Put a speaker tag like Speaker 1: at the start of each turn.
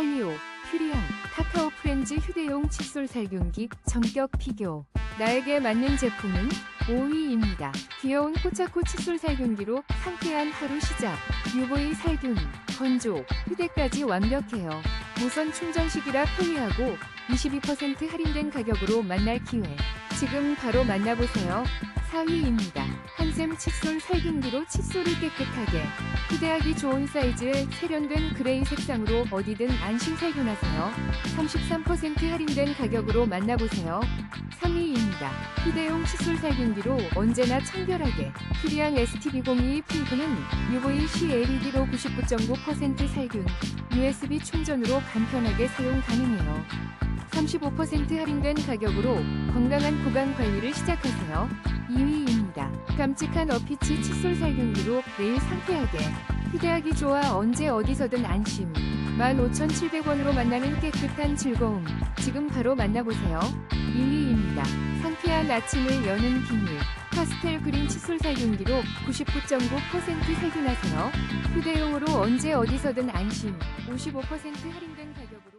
Speaker 1: 빨리오, 퓨리형, 카카오 프렌즈 휴대용 칫솔 살균기 전격 비교. 나에게 맞는 제품은 5위입니다. 귀여운 포차코 칫솔 살균기로 상쾌한 하루 시작. UV 살균, 건조, 휴대까지 완벽해요. 무선 충전식이라 편리하고 22% 할인된 가격으로 만날 기회. 지금 바로 만나보세요. 4위입니다. 한샘 칫솔 살균기로 칫솔을 깨끗하게. 휴대하기 좋은 사이즈의 세련된 그레이 색상으로 어디든 안심 살균하세요. 33% 할인된 가격으로 만나보세요. 3위입니다. 휴대용 칫솔 살균기로 언제나 청결하게. 퓨리앙 STB02 필구는 UVC LED로 99.9% 살균, USB 충전으로 간편하게 사용 가능해요. 35% 할인된 가격으로 건강한 구강 관리를 시작하세요. 2위입니다. 깜찍한 어피치 칫솔 살균기로 매일 상쾌하게. 휴대하기 좋아 언제 어디서든 안심. 15,700원으로 만나는 깨끗한 즐거움. 지금 바로 만나보세요. 2위입니다. 상쾌한 아침을 여는 비밀. 파스텔 그린 칫솔 살균기로 99.9% 살균하세요. 휴대용으로 언제 어디서든 안심. 55% 할인된 가격